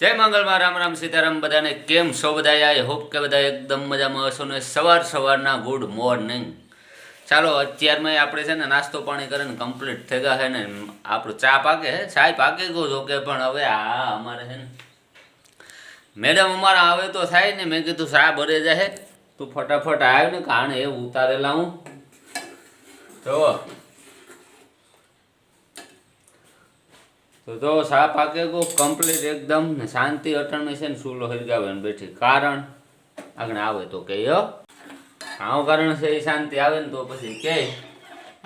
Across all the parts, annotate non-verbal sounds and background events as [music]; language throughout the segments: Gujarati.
જય મંગળમાં રામ રામ સીતારામ, બધાને કેમ છો બધા આઈ હોપ કે બધા એકદમ મજામાં હશો ને સવાર સવારના ગુડ મોર્નિંગ. ચાલો, અત્યારમાં આપણે છે ને નાસ્તો પાણી કરીને કમ્પ્લીટ થઈ ગયા છે ને આપણું ચા પાકે છે ચા પાકે ગયો છો કે પણ હવે આ અમારે છે ને મેડમ અમારા આવે તો થાય ને મેં કીધું ચા ભરે જાય તું ફટાફટ આવ્યો ને કારણ એ ઉતારેલા હું. જો તો જો સા પાકે કો કમ્પ્લીટ એકદમ ને શાંતિ અટણમાં છે ને સૂલો હરગાવે ને બેઠી. કારણ? આગળ આવે તો કે આવું કારણ છે એ શાંતિ આવે ને તો પછી કે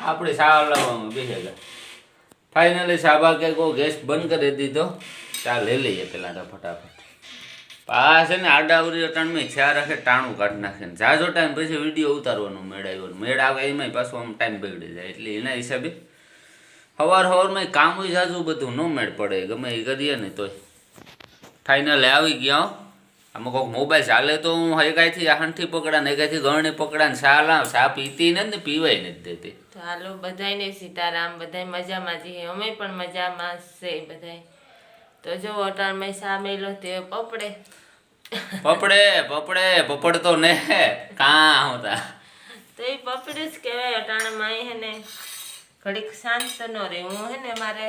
આપણે સા લાવવામાં બેસે ગયા ફાઇનલી સા પાકે કો ગેસ બંધ કરી દીધો. ચા લઈ લઈએ પેલા તો ફટાફટ. પાસે ને આડાવરી અટણમાં છ્યા રાખે ટાણું કાઢી નાખે ને જાજો ટાઈમ પછી વીડિયો ઉતારવાનો મેળ આવ્યો મેળ આવે એમાંય પાછો આમ ટાઈમ બગડી જાય. એટલે એના હિસાબે સવાર સવારમાં કામ સાચું બધું ન મેળ પડે ગમે એ કરીએ ને તોય. ફાઇનલે આવી ગયા હો. આમાં કોઈક મોબાઈલ ચાલે તો હું એકાઈથી આહંઠી પકડા ને એકાઈથી ગરણી પકડા ને ચા લાવ ચા પીતી નથી ને પીવાય નથી દેતી. તો હાલો બધાયને સીતારામ બધાય મજામાં જઈએ અમે પણ મજામાં છે બધાય. તો જો અટાણમાં સામેલો તે પપડે. પપડે પપડે પપડતો ને કાં હોતા તો. એ પપડે જ કહેવાય અટાણામાં હે ને. ઘડીક શાંત ન રહે હું હે ને મારે?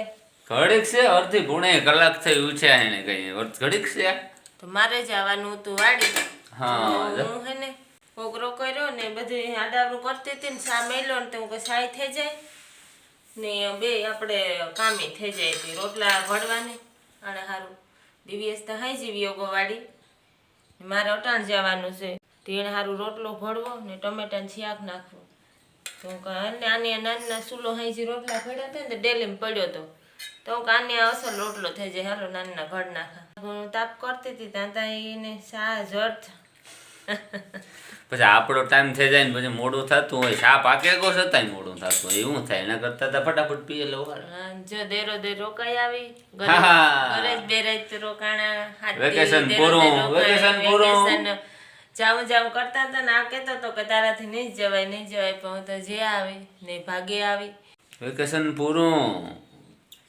ઘડીક છે અડધી ગુણે કલાક થઈ ઉછ્યા એને કઈ. ઘડીક છે? તો મારે જવાનું હતું વાડી. હા, હું હે ને કોગરો કર્યો ને બધું આડાવડું કરતી હતી ને સા મેલો ને તો હું સાય થઈ જાય. ને બે આપણે કામે થઈ જાય હતી રોટલા ભરવાની અને સારું દિવ્યસ તો હાઈ જીવી યોગો વાડી. મારે અટાણ જવાનું છે. તેણે સારું રોટલો ભળવો ને ટમેટાને છીયાક નાખવું. તો હું કહું, નાના સુલો હાઈજી રોટલા ભર્યા હતા ને તો પડ્યો હતો તો હું કાને રોટલો થઈ જાય હાલો નાના ઘડ નાખા હું તાપ કરતી હતી ત્યાં ત્યાં એને સા જટ પછી આપણો ટાઈમ થઈ જાય ને પછી મોડું થતું હોય સાપ પાકે ગો છતાંય મોડું થતું હોય એવું થાય એના કરતા તો ફટાફટ પીએ લો જો દેરો દે રોકાઈ આવી ઘરે હા. ઘરે બે રોકાણા વેકેશન પૂરું, વેકેશન પૂરું. જાવું જાવું કરતા હતા ને આ કહેતો હતો કે તારાથી નહીં જવાય નહીં જવાય પણ હું તો જે આવી ને ભાગે આવી. વેકેશન પૂરું.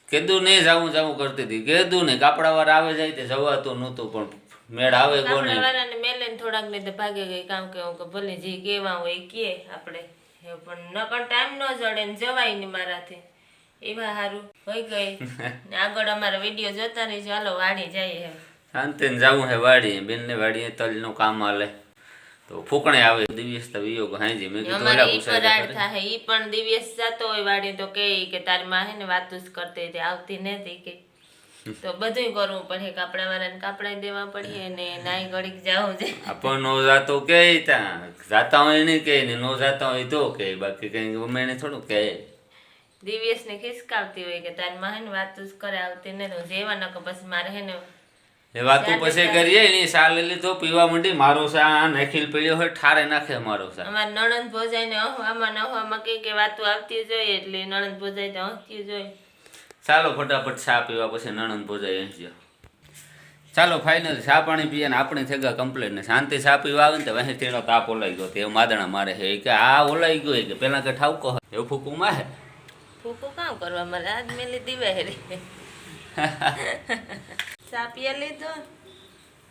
કીધું નહીં જાવું જાવું કરતી હતી. કીધું નહીં કાપડા વાર આવે જાય તે જવાતું નહોતું પણ મેળ આવે કોને? ગામડાવાળાને મેલે ને થોડાક ને તો ભાગે ગઈ કામ કે હું કે ભલે જે કહેવા હોય એ કહે આપણે. પણ નકર ટાઈમ ન જડે ને જવાય નહીં મારાથી. એવા સારું હોય ગઈ. [laughs] આગળ અમારા વીડિયો જોતા રહીજો. હાલો વાણી જઈએ શાંતિને જવું હે વાડીએ બેનને વાડીએ તલનું કામ હાલે. તો ફૂકણે આવે દિવસ તો વિયો હાંજી મેં કીધું ઓલા પૂછાય થાય ઈ પણ દિવ્યસ જતો હોય વાડી તો કે કે તારી માં હે ને વાતું જ કરતી હતી આવતી નથી કે. તો બધું કરવું પડે કાપડા વાળાને કાપડા દેવા પડે ને નાઈ ઘડીક જાવું છે. આપણ નો જાતો કે ત્યાં. જાતા હોય ને કે ને નો જાતા હોય તો કે બાકી કઈ ગમે એને થોડું કે દિવ્યસ ને ખિસકાવતી હોય કે તારી માં હે ને વાતું જ કરે આવતી ને જેવા ન કે પછી મારે હે ને એ વાતો પછી કરીએ ને સાલ લીધો પીવા માંડી મારો સા નખીલ પીળ્યો હોય ઠારે નાખે મારો સા અમાર નણંદ ભોજાઈ ને અહવામાં ને અહવામાં કઈ કે વાતું આવતી જોઈએ એટલે નણંદ ભોજાઈ તો હસતી જોઈએ ચાલો ફટાફટ ચા પીવા પછી નણંદ ભોજાઈ હસ્યો ચાલો ફાઇનલ ચા પાણી પીએ ને આપણે થઈ ગયા કમ્પ્લેટ ને શાંતિ ચા પીવા આવે ને તો વહી તેનો તાપ ઓલાઈ ગયો તે માદણા મારે હે કે આ ઓલાઈ ગયો કે પેલા કે ઠાવકો એવું ફૂકું મારે? ફૂકું કામ કરવા? મારે આજ મેલી દીવે રે [laughs] ચા પીએ લીધો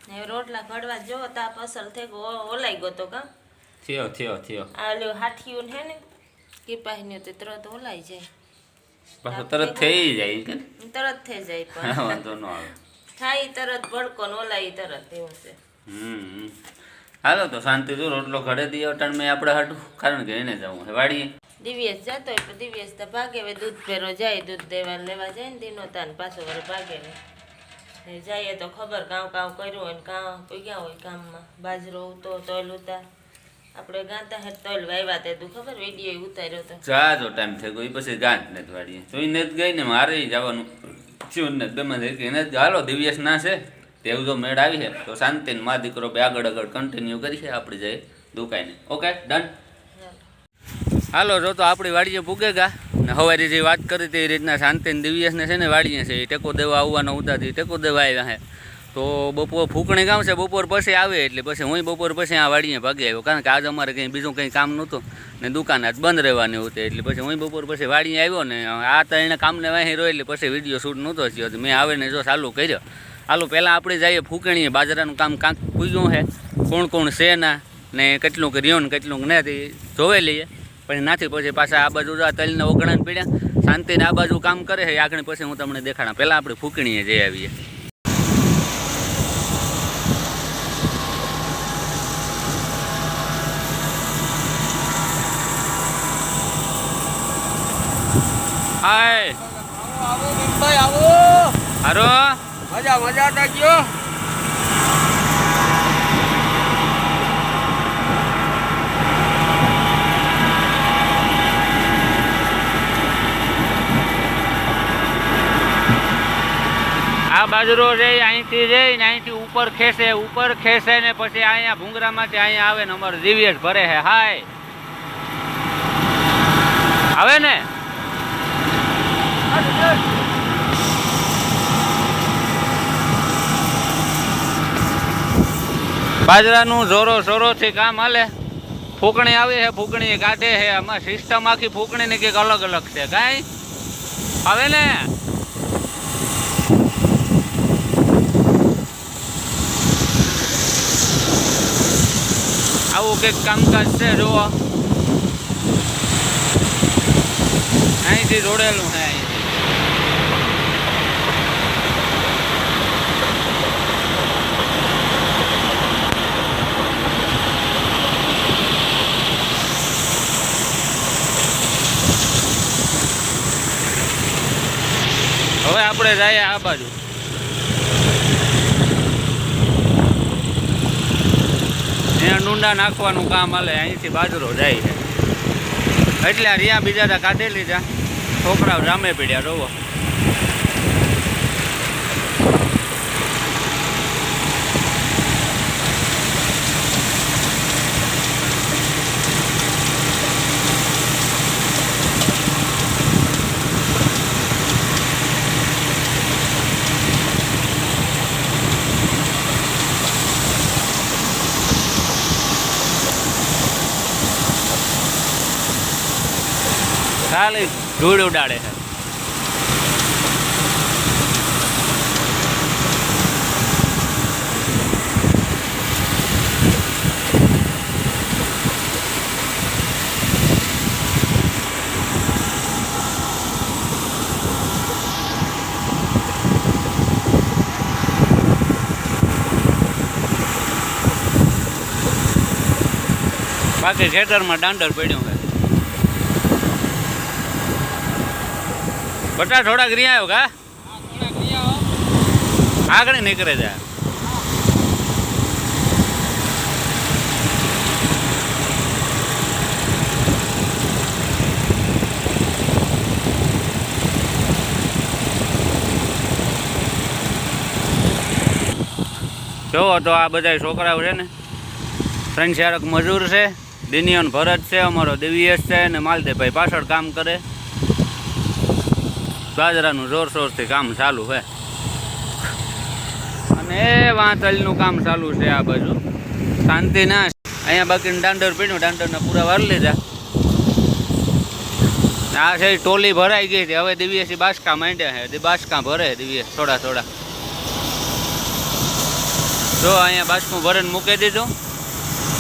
ને રોટલા ઘડવા જો તાપ અસર થઈ ગયો. ઓલાઈ ગયો તો કામ થયો થયો થયો. આ હાથીયું હે ને કીપાહીનું તે તરત ઓલાઈ જાય. પાછો તરત થઈ જાય તરત થઈ જાય પણ. વાંધો ન આવે. થાય તરત ભડકો ને ઓલાઈ તરત એવું છે. હમ હાલો તો શાંતિ જો રોટલો ઘડે દઈએ અટાણ મેં આપણે હાટું કારણ કે એને જવું છે. વાડીએ? દિવ્યેશ જતો હોય તો દિવ્યેશ તો ભાગે દૂધ ફેરો જાય દૂધ દેવા લેવા જાય ને દિનો તાન પાછો વરે ભાગે જઈએ તો ખબર કામ કામ કર્યું હોય ને કામ પૂગ્યા હોય કામમાં બાજરો ઉતો, તોલ ઉતાર આપણે ગાતા હે તોલ વાવ્યા તે તું ખબર? વીડિયો ઉતાર્યો તો. જાજો ટાઈમ થઈ ગયો પછી ગાંઠ નથી વાડીએ તો એને જ ગઈ ને મારે જવાનું. શું ને ગમે કે એને જ હાલો દિવ્યસ ના છે. તેવું જો મેળ આવી છે. તો શાંતિ ને મા દીકરો બે આગળ આગળ કન્ટિન્યુ કરી છે આપણે જઈએ દુકાને. ઓકે ડન હાલો, જો તો આપણી વાડીએ પૂગેગા ને હવારે જે વાત કરી હતી એ રીતના શાંતિ દિવ્યસને છે ને વાડીએ છે, એ ટેકો દેવા આવવાના ઉતાથી ટેકો દેવા આવ્યા છે તો બપોર ફૂકણી કામ છે, બપોર પછી આવે એટલે પછી હું બપોર પછી આ વાડીએ ભાગી આવ્યો, કારણ કે આજ અમારે કંઈ બીજું કંઈ કામ નહોતું ને દુકાન આજ બંધ રહેવાની હતી, એટલે પછી હું બપોર પછી વાડીએ આવ્યો ને આ તો એને કામને વાહી રહ્યો એટલે પછી વીડિયો શૂટ નહોતો થયો, તો મેં આવે ને જો ચાલુ કર્યો. હાલો, પહેલાં આપણે જઈએ ફૂકણીએ બાજરાનું કામ કાંક પૂગ્યું છે કોણ કોણ છે ના ને કેટલુંક રહ્યું ને કેટલુંક નથી જોવે લઈએ. પછી નાથી પછી પાછા આ બાજુ તલને ઓગણાને પીડ્યા શાંતિને આ બાજુ કામ કરે છે આગળ પછી હું તમને દેખાડા. પહેલાં આપણે ફૂકણીએ જઈ આવીએ. હાય. આવો. આવો મજા મજા તા ગયો આ બાજરો રે, અહીંથી રે, ને અહીંથી ઉપર ખેંચે ઉપર ખેંચે ને પછી અહીંયા ભૂંગરામાંથી અહીંયા આવે ને અમારો દિવ્યેશ ભરે છે હાય. આવે ને? બાજરાનું જોરો જોરોથી કામ હાલે. ફૂકણી આવી છે ફૂકણી કાઢે છે આમાં સિસ્ટમ આખી ફૂકણીની કંઈક અલગ અલગ છે. કાંઈ? આવે ને? આવું કંઈક કામકાજ છે જુઓ. અહીંથી જોડેલું છે અહીં. હવે આપણે જઈએ આ બાજુ. અહીંયા ડુંડા નાખવાનું કામ હાલે, અહીંથી બાજરો જાય છે. એટલે આ રિયા બીજા કાઢી લીધા છોકરાઓ જામે પીડ્યા રોવો ખાલી ધૂળ ઉડાડે છે. બાકી ખેતરમાં દાંડર પડ્યો છે. બટા થોડાક રિયા આવ્યો કા? આગળ નીકળે છે જોવો તો આ બધા છોકરાઓ છે ને ત્રણ ચારક મજૂર છે, દિનિયન ભરત છે, અમારો દિવ્યેશ છે ને માલદેભાઈ પાછળ કામ કરે. બાજરાનું જોર શોરથી કામ ચાલુ છે. અને વાંચલનું કામ ચાલુ છે આ બાજુ. શાંતિ ના. અહીંયા બાકી દાંડર પીડ્યું દાંડરના પૂરા વાર લીધા. આ છે ટોલી ભરાઈ ગઈ છે. હવે દિવ્યસી બાસકા માંડ્યા છે. બાસકા ભરે દિવ્ય થોડા થોડા. જો અહીંયા બાસકું ભરીને મૂકી દીધું.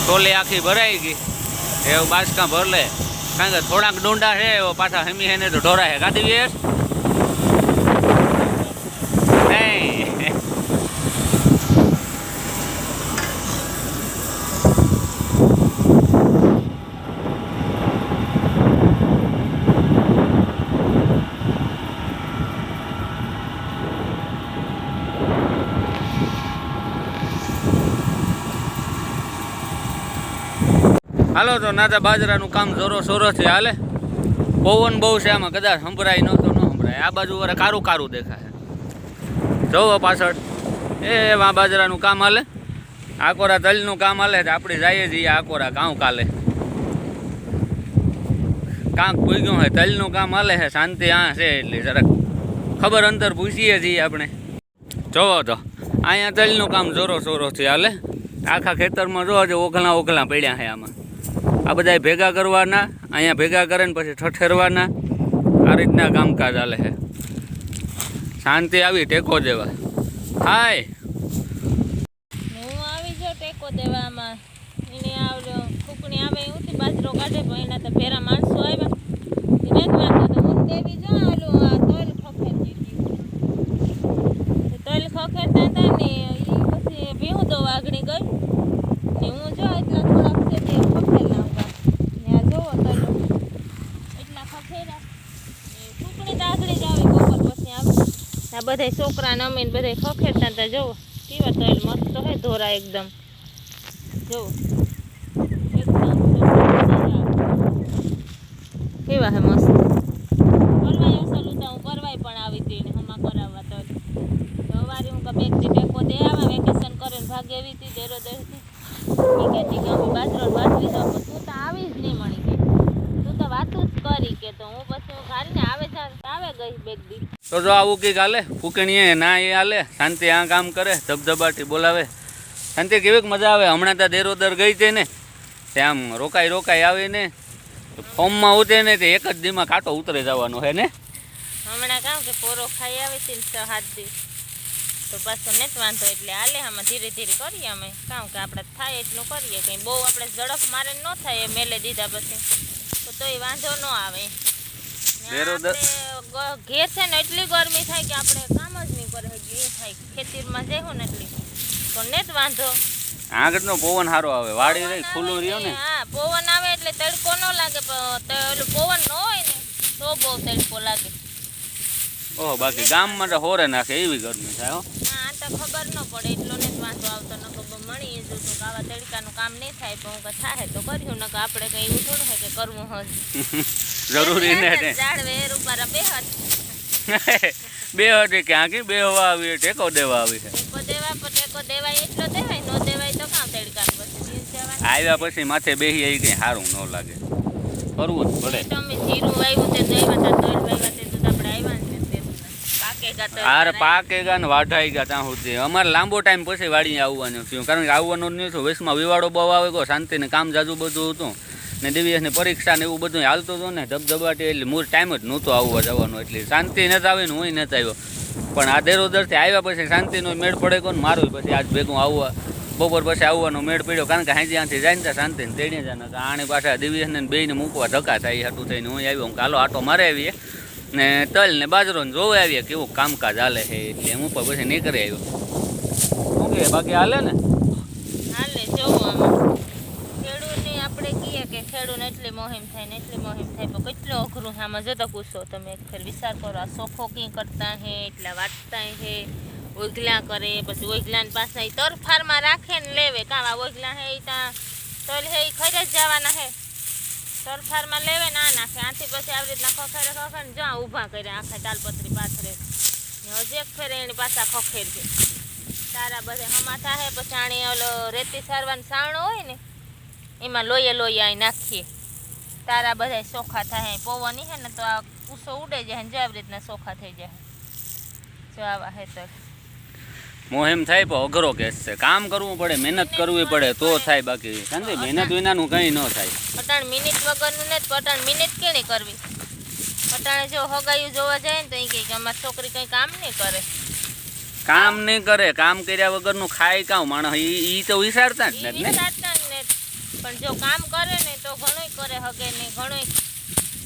ટોલી આખી ભરાઈ ગઈ. એવું બાસકા ભરલે. કારણ કે થોડાક ડુંડા છે પાછા હમી હે ને તો ઢોરાય કાઢી દિવ્યેશ નહીં હાલો તો નાતા બાજરાનું કામ જોરો સોરોથી હાલે? પવન બહુ છે આમાં, કદાચ સંભળાય નહોતો, ન સંભળાય. આ બાજુ વરે કારું કારું દેખાય. જોવો પાછળ. એ આ બાજરાનું કામ હાલે. આકોરા તલનું કામ હાલે આપણે જઈએ જઈએ આકોરા કાં કાલે. કાંક પૂગ્યું હોય, તલનું કામ હાલે છે, શાંતિ આ છે એટલે જરાક ખબર અંતર પૂછીએ છીએ આપણે. જોવો તો, અહીંયા તલનું કામ જોરો સોરોથી હાલે? આખા ખેતરમાં જો આજે ઓખલા ઓઘલા પડ્યા છે આમાં. આ બધા ભેગા કરવાના, અહીંયા ભેગા કરે ને પછી ઠઠેરવાના આ રીતના કામકાજ ચાલે છે. શાંતિ આવી, ટેકો દેવા. હાય! હું આવી જાઉં ટેકો દેવામાં. એને આવડો ફૂકણી આવે એવું બાજરો કાઢે, પણ એના તો ભેરા માણસો આવ્યા. એને જ વાંધો તો હું જો ખખેરતા હતા ને એ પછી ભીહું તો વાગણી ગઈ ને હું જો એટલા થોડાક છે તે ખખેરલા ઊભા ને આ જોવો તોલો એટલા ખખેરા ને ફૂકણી તો આગળ જ આવી બપોર પછી આવે આ બધા છોકરા નમીને બધા ખખેડતા હતા, જોવો. કેવા તોલ મસ્ત હે ધોરા એકદમ. જોવો. કેવા હે મસ્ત. કરવાય અસલ ઉતા હું કરવાય પણ આવી હતી ને હમા કરાવવા તો. સવારે હું કે બેગથી ટેકો દે આવા વેકેશન કરીને ભાગે એવી હતી દેરો ઈ કહેતી કે જાઉં પણ તું તો આવી જ નહીં મળી. વાતું જ કરી કે તો હું પછી હું ઘારીને આવે જાણ આવે ગઈ બેગ દી. તો જો આવું કંઈક હાલે ફૂકણીએ ના એ હાલે શાંતિ આ કામ કરે ધબધબાટી બોલાવે. શાંતિ કેવીક મજા આવે હમણાં ત્યાં દેરોદર ગઈ છે ને તે આમ રોકાઈ રોકાઈ આવે ને ફોર્મમાં ઉતરે ને તે એક જ દીમાં કાંટો ઉતરે જવાનો હે ને? હમણાં કામ કે પોરો ખાઈ આવે છે ને સાત દિવસ તો પાછો ને વાંધો એટલે હાલે આમાં ધીરે ધીરે કરીએ અમે. કામ કે આપણે થાય એટલું કરીએ કંઈ બહુ આપણે ઝડપ મારે ન થાય એ મેલે દીધા પછી. તો તોય વાંધો ન આવે. ઘેર છે ને એટલી ગરમી થાય કે આપણે કામ જ નહીં કરે એ થાય. ખેતીમાં જઈશું ને એટલી. તો ને જ વાંધો. આગળનો પવન સારો આવે વાડી રહી ખુલ્લું રહ્યો ને? હા પવન આવે એટલે તડકો ન લાગે તો ઓલું પવન ન હોય ને તો બહુ તડકો લાગે. ઓહો બાકી ગામમાં તો હોરે નાખે એવી ગરમી થાય હો. તો ખબર ન પડે એટલો ને જ વાંધો આવતો ન કે આવા તડકાનું કામ નહીં થાય તો હું કે થાય તો કર્યું ન કે આપણે કંઈ એવું થોડું કે કરવું હોય. [laughs] જરૂરી ને. ને [laughs] એ વેર બે હાથ બે હજી ક્યાં કે? બે હવા આવી ટેકો દેવા આવી છે. ટેકો દેવા ટેકો દેવાય એટલો દેવાય નો દેવાય તો તડકાનું પછી આવ્યા પછી માથે બેસી આવી કંઈ સારું ન લાગે. કરવું જ પડે. તો અમે જીરું વાવ્યું તે દોયવા તા વાવ્યા તે તો આપણે આવ્યા જ નથી પાકે ગા તો આરે પાકે ગયા ને? વાઢાઈ ગયા ત્યાં સુધી. અમારે લાંબો ટાઈમ પછી વાડી આવવાનું થયું. કારણ કે આવવાનું જ નહીં થયું. વેસમાં વિવાડો બહુ આવે ગયો શાંતિને કામ જાજુ બધું હતું. ને દિવ્યસની પરીક્ષા ને એવું બધું હાલતું હતું ને ધબધબાટી એટલે મૂળ ટાઈમ જ નહોતો આવવા જવાનું. એટલે શાંતિ નથી આવી ને હું નથી આવ્યો. પણ આ દેરોદરથી આવ્યા પછી શાંતિનો મેળ પડે કોને મારું પછી આજ ભેગું આવવા. બપોર પછી આવવાનો મેળ પડ્યો. કારણ કે હાજી આથી જાય ને શાંતિને તેડી જાય ને આની પાછા દિવ્યસને બેને મૂકવા ધક્કા થાય હાટું થઈને હું આવ્યો. હું કાલો આટો મારે આવીએ. ને તલ ને બાજરો ને જોવે આવીએ કેવું કામકાજ હાલે છે એટલે હું પણ પછી નીકળી આવ્યો. શું કે, બાકી હાલે ને? હાલે, જોવો ખેડૂતને આપણે કહીએ કે ખેડૂતને એટલી મોહિમ થાય ને એટલી મોહિમ થાય, પણ કેટલો અઘરું છે આમાં જોતા પૂછો તમે ફેર વિચાર કરો, આ સોખો કી કરતા હે એટલા વાંચતા હે ઓગલા કરે, પછી ઓગલાને પાસે તરફારમાં રાખે ને લેવે. કાં ઓગલા હે ત્યાં તલ હે ખરે જ જવાના હે તરફારમાં લેવે ના નાખે આથી પછી આવી રીતના ખખેરે ખખેરે જ્યાં ઊભા કર્યા આખા તાલપત્રી પાથરે. હજી એક ફેરે એની પાછા ખખેર છે તારા બધે હમા થાય પછી આણી ઓલો રેતી સારવાનો સાવણો હોય ને, એમાં લોહીએ લોહીએ અહીં નાખીએ. તારા બધા સોખા થાય પવન હે ને તો આ કૂસો ઉડે જાય ને જો આવી રીતના સોખા થઈ જાય. જો આવા તો મોહિમ થાય પણ અઘરો કેસ છે. કામ કરવું પડે મહેનત કરવી પડે તો થાય બાકી. સમજે? મહેનત વિનાનું કંઈ ન થાય. પટાણ મિનિટ વગરનું ને પટાણ મિનિટ કેણી કરવી? પટાણે જો હગાયું જોવા જાય ને તો એ કે અમારી છોકરી કંઈ કામ નહીં કરે. કામ નહીં કરે કામ કર્યા વગરનું ખાય કામ માણસ? ઈ ઈ તો વિચારતા જ નથી ને? પણ જો કામ કરે ને તો ઘણુંય કરે હગે ને ઘણુંય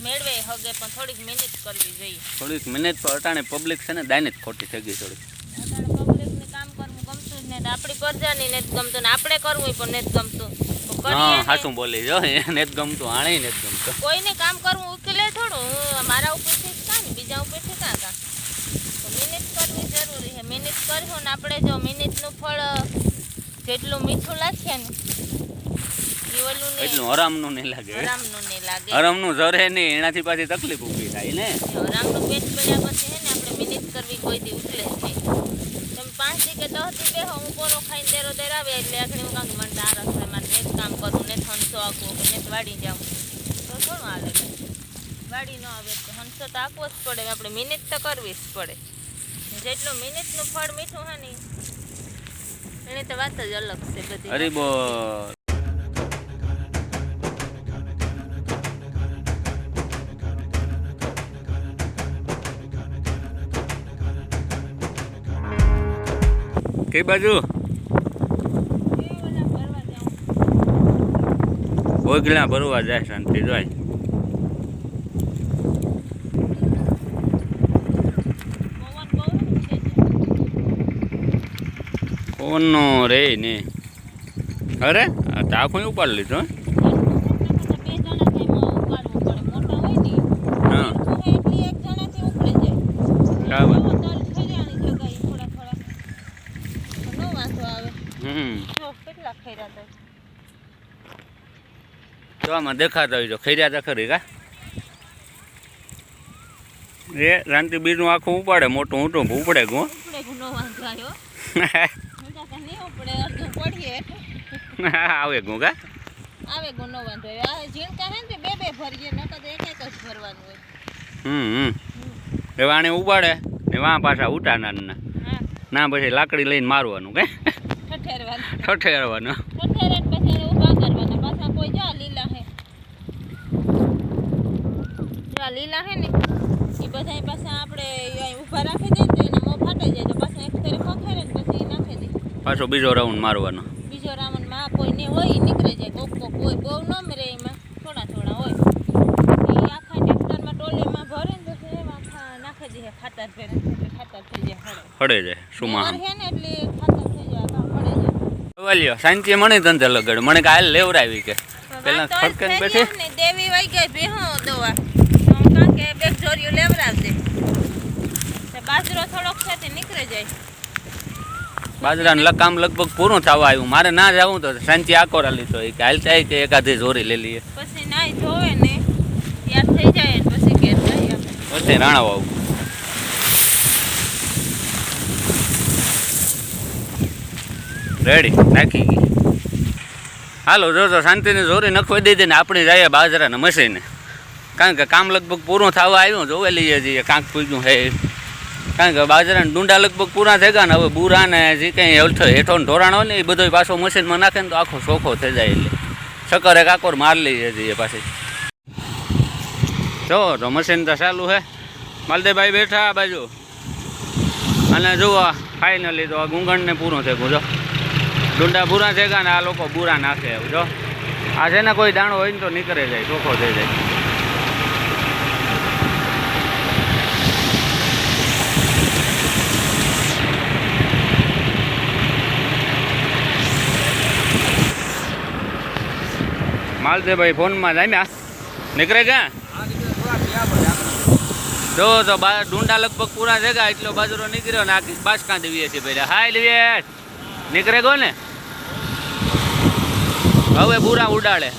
મેળવે હગે પણ થોડીક મહેનત કરવી જોઈએ. થોડીક મહેનત પણ અટાણે પબ્લિક છે ને દાને જ ખોટી થઈ ગઈ થોડીક અત્યારે પબ્લિકને કામ કરવું ગમતું જ નહીં આપણી પ્રજાની ને ગમતું ને આપણે કરવું પણ નથી ગમતું. હા. સાચું બોલી જો એને જ ગમતું આણે ને જ ગમતું. કોઈને કામ કરવું ઉકેલે થોડું મારા ઉપરથી કાં ને બીજા ઉપરથી કાં કાં તો મહેનત કરવી જરૂરી છે. મહેનત કરશું ને આપણે જો મહેનતનું ફળ જેટલું મીઠું લાગશે ને એટલું હરામનું નહીં લાગે. હરામનું નહીં લાગે. હરામનું જરે નહીં એનાથી પાછી તકલીફ ઊભી થાય ને? હરામનું પેટ પડ્યા પછી છે ને આપણે મહેનત કરવી કોઈ દી ઉકલે નહીં. દી કે દસ દી બેહો હું પોરો ખાઈને દેરો દેરાવે એટલે આખડી હું કાંક મને આ થાય મારે નેટ કામ કરવું ને હંસો આખવું કે નેટ વાડી જાઉં. તો ઘણું આવે વાડી ન આવે તો હંસો તો આખવો જ પડે, આપણે મહેનત તો કરવી જ પડે. જેટલું મહેનતનું ફળ મીઠું હે ને, એની તો વાત જ અલગ છે બધી. અરે કઈ બાજુ? ઓગલા ભરવા જાય શાંતિ જાય. કોનો રે ને? અરે તો ઉપાડી લીધો હે? બે જણાથી એમાં ઉપાડવું પડે મોટા હોય ને હા એટલી એક જણાથી ઉપડી જાય બરાબર. એવો તલ થઈ જાય આની જગ્યાએ થોડા થોડા તો નો વાંધો આવે હમ જો કેટલા તો. આમાં દેખાતા હોય તો ખૈર્યા તો ખરી કા? એ રાંતિ બીજું આખું ઉપાડે મોટું ઊંટું ઉપડે ગો. વાંધો [laughs] આવે ગો કા? આવે ગુનો વાંધો આવ્યો. આ ઝીણકા હે ને બે બે ભરીએ નકર તો એક એક જ ભરવાનું હોય. હમ એ વાણે ઉપાડે ને વા પાછા ઉટાના ના ના પછી લાકડી લઈને મારવાનું કે? ઠઠેરવાનું ઠઠેરવાનું ઠઠેરે ને પછી એને ઊભા કરવાના. પાછા કોઈ જો લીલા હે. જો લીલા હે ને એ બધા પાછા આપણે અહીં ઊભા રાખી દઈએ તો એના મો ફાટાઈ જાય. તો પાછા એક ફેરે ખખેરે ને પછી નાખી દે. પાછો બીજો રાઉન્ડ મારવાનો. બીજો રાઉન્ડમાં કોઈ ને હોય નીકળી જાય. કોક કોક હોય બહુ ન મરે એમાં. થોડા થોડા હોય. એ આખા ટ્રેક્ટરમાં ટોલીમાં ભરે ને તો એમાં નાખી દે ખાતર ફેરે ખાતર થઈ જાય હળે. હળે જાય માં હે ને એટલે ખાતર થઈ જાય આખા હળે જાય વાલ્યો શાંતિ મને ધંધે લગડ મને કાલ લેવરાવી કે. પેલા ફટકન ને બેઠી. દેવી વઈ ગઈ ભેહો દવા. તો કાં બે જોરિયું લેવડાવજે તે બાજરો થોડોક છે તે નીકળે જાય. બાજરાનું કામ લગભગ પૂરું થવા આવ્યું. મારે ના જવું તો શાંતિ આકોરા લીધો. એ કે હાલ થાય કે એકાધી જોરી લઈ લઈએ. પછી નાઈ જોવે ને યાદ થઈ જાય પછી ઘેર જઈએ પછી રાણા વાવું રેડી, નાખી ગઈ. હાલો, જો તો શાંતિની જોરી નખવાઈ દીધી ને આપણે જઈએ બાજરાને મશીને. કારણ કે કામ લગભગ પૂરું થવા આવ્યું, જોવે લઈએ છીએ, કાંક પૂગ્યું હે. કારણ કે બાજરાને ડુંડા લગભગ પૂરા થઈ ગયા ને હવે બુરા ને જે કંઈ હેઠો હેઠો ને ઢોરાણ હોય ને, એ બધો પાછો મશીનમાં નાખે ને તો આખો ચોખ્ખો થઈ જાય એટલે. ચક્કર એક આકોર માર લઈએ છીએ પાછી. જો તો મશીન તો ચાલુ છે માલદેભાઈ બેઠા આ બાજુ. અને જુઓ ફાઇનલી તો આ ગુંગણને પૂરું થઈ ગયું, જો. ડુંડા બુરા થઈ ને આ લોકો બુરા નાખે એવું જો. આ છે ને કોઈ દાણો હોય ને તો નીકળે જાય ચોખ્ખો થઈ જાય. માલદેભાઈ ફોનમાં જામ્યા નીકળે ક્યાં? જો તો ડુંડા લગભગ પૂરા થઈ ગયા એટલો બાજરો નીકળ્યો ને આખી બાસકા દેવીએ છીએ પેલા હાય લીએ નીકળે ગો ને? હવે બુરા ઉડાડે.